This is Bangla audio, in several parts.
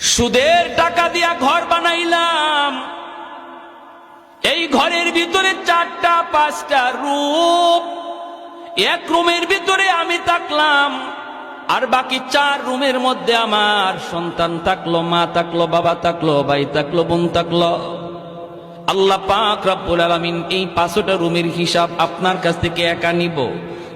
সুদের টাকা দিয়া ঘর বানাইলাম। এই ঘরের ভিতরে চারটা, পাঁচটা রূপ এক রুমের ভিতরে আমি থাকলাম, আর বাকি চার রুমের মধ্যে আমার সন্তান থাকল, মা থাকল, বাবা থাকল, ভাই থাকল, বোন থাকল। আল্লাহ পাক রব্বুল আলামিন এই পাঁচটা রুমের হিসাব আপনার কাছ থেকে একা নিব।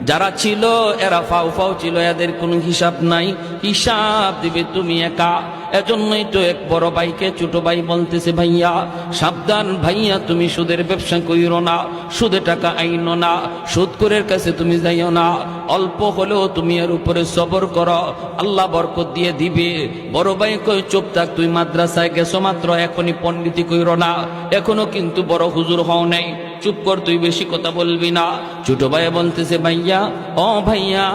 যারা ছিল, এরা ফাউ ফাউ ছিল, এদের কোনো হিসাব নাই। হিসাব দিবে, তুমি একা। এজন্যই তো এক বড় ভাইকে ছোট ভাই বলতেছে, ভাইয়া, সাবধান, ভাইয়া, তুমি সুদের ব্যবসা করিও না, সুদে টাকা আইনো না সুদ করের কাছে তুমি যাইও না, অল্প হলেও তুমি এর উপরে সবর করো, আল্লাহ বরকত দিয়ে দিবে। বড় ভাই কই চুপ থাক, তুই মাদ্রাসায় গেছো মাত্র, এখনই পণ্ডিতি কইর না। এখনও কিন্তু বড় হুজুর হও নাই। চুপ কর, তুই বেশি কথা বলবি না। ছোট ভাই বলতেছে, ভাইয়া, ও ভাইয়া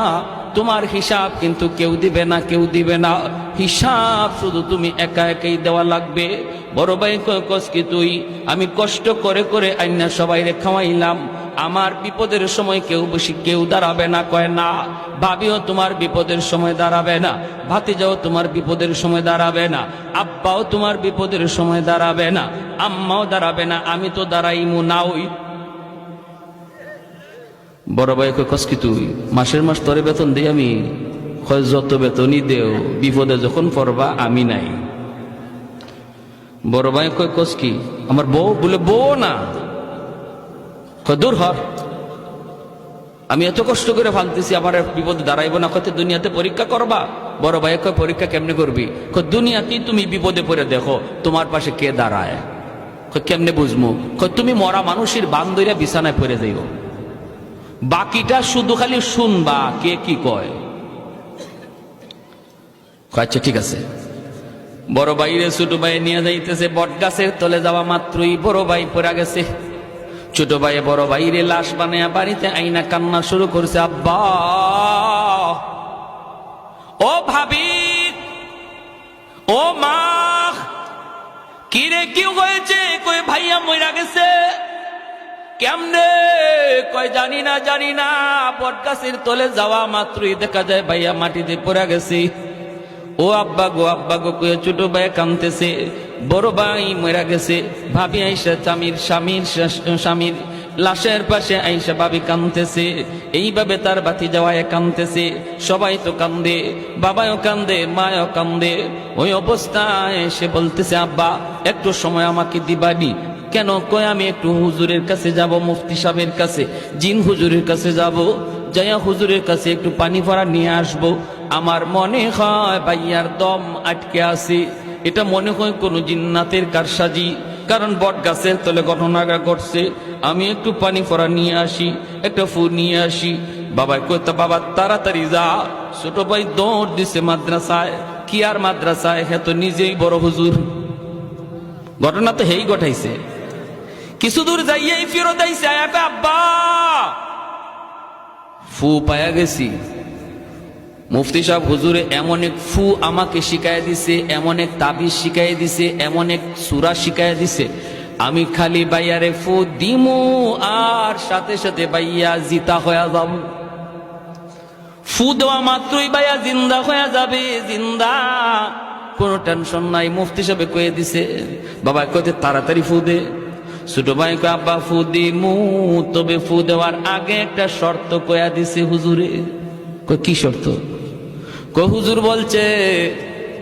তোমার হিসাব কিন্তু কেউ দিবে না, কেউ দিবে না। হিসাব শুধু তুমি একা একাই দেওয়া লাগবে। বড় ভাই কয়, কস কি তুই? আমি কষ্ট করে করে আইনা সবাই রে খাওয়াইলাম। আমার বিপদের সময় কেউ বেশি কেউ দাঁড়াবে না, কয় না। ভাবিও তোমার বিপদের সময় দাঁড়াবে না। ভাতিজাও তোমার বিপদের সময় দাঁড়াবে না। আব্বাও তোমার বিপদের সময় দাঁড়াবে না। আম্মাও দাঁড়াবে না। আমি তো দাঁড়াইমু না ওই বড় ভাই কস কি তুই? মাসের মাস তরে বেতন দিই আমি? যত বেতনই দেও, বিপদে যখন পড়বা, আমি নাই। বড় ভাই কয়, কস কি? আমার বউ বলে, বউ না। দূর হর আমি এত কষ্ট করে ফালতেছি আমার বিপদে দাঁড়াইবো না। কত দুনিয়াতে পরীক্ষা করবা? বড় ভাই কয়, পরীক্ষা কেমনে করবি? দুনিয়াতেই তুমি বিপদে পড়ে দেখো, তোমার পাশে কে দাঁড়ায়? কেমনে কয়, তুমি মরা মানুষের বান্দরিয়া বিছানায় পড়ে যাইও বাকিটা শুধু খালি শুনবা কে কি কয়। আচ্ছা ঠিক আছে। বড় ভাইরে ছোট ভাই নিয়ে যাইতেছে বট গাছের তলে যাওয়া মাত্রই বড় ভাই পড়া গেছে। ছোট ভাই বড় ভাইরে লাশ বানায়া বাড়িতে আইনা কান্না শুরু করছে আব্বা। ও ভাবি ও মা কিরে কি হয়েছে? কই ভাইয়া মইরা গেছে? কেমনে? কয়, জানি না জানি না, বটগাছের তলে যাওয়া মাত্রই দেখা যায় ভাইয়া মাটিতে পড়ে গেছি। ও আব্বা গো আব্বা গো, কয়ে ছোট ভাই কানতেছে বড় ভাই মরা গেছে। ভাবি আইসা স্বামীর স্বামীর স্বামীর লাশের পাশে আইসা ভাবি কানতেছে এইভাবে তার বাতি যাওয়ায় কানতেছে সবাই তো কান্দে বাবাও কান্দে, মায়ও কান্দে। ওই অবস্থায় সে বলতেছে, আব্বা, একটু সময় আমাকে দিবানি। কেন কয় আমি একটু হুজুরের কাছে যাব, মুফতি সাহেবের কাছে, জিন হুজুরের কাছে যাব জয়া হুজুরের কাছে একটু পানি ভরা নিয়ে আসব। আমার মনে হয় ভাইয়ার দম আটকে আছে। এটা মনে হয় কোনো জিন্নাতের কারসাজি। কারণ বট গাছের তলে ঘটনাটা ঘটছে। আমি একটু পানি ফরা নিয়ে আসি, একটা ফু নিয়ে আসি। বাবাই কইতা বাবা, তাড়াতাড়ি যা। ছোট ভাই দৌড় দিছে মাদ্রাসায়। কি আর মাদ্রাসায়? হ্যাঁ তো নিজেই বড় হুজুর। ঘটনা তো হেই ঘটাইছে। কিছু দূর যাইয়াই ফেরত আইসে আয়াকে আব্বা! ফু পায়া গেছি। মুফতি সাহেব, হুজুরে, এমন এক ফু আমাকে শিখাই দিছে, এমন এক তাবিজ শিখাই দিছে, এমন এক সুরা শিখাই দিছে। আমি খালি বাইয়ারে ফু দিমু, আর সাথে সাথে বাইয়া জিতা হয়ে যাব। ফু দেওয়া মাত্রই বাইয়া জিন্দা হয়ে যাবে, জিন্দা। কোনো টেনশন নাই, মুফতি সাহেব কয়ে দিছে, বাবা, কইতে তাড়াতাড়ি ফু দে। ছোট ভাই আব্বা, ফু দিমু। তবে ফু দেওয়ার আগে একটা শর্ত কয়া দিছে হুজুরে। কি শর্ত? কো হুজুর বলছে,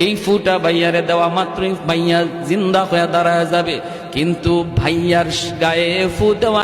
এই ফুটা ভাইয়ারে দেওয়া মাত্রই ভাইয়া জিন্দা হয়ে দাঁড়ায় যাবে। কিন্তু ভাইয়ার গায়ে ফু দেওয়া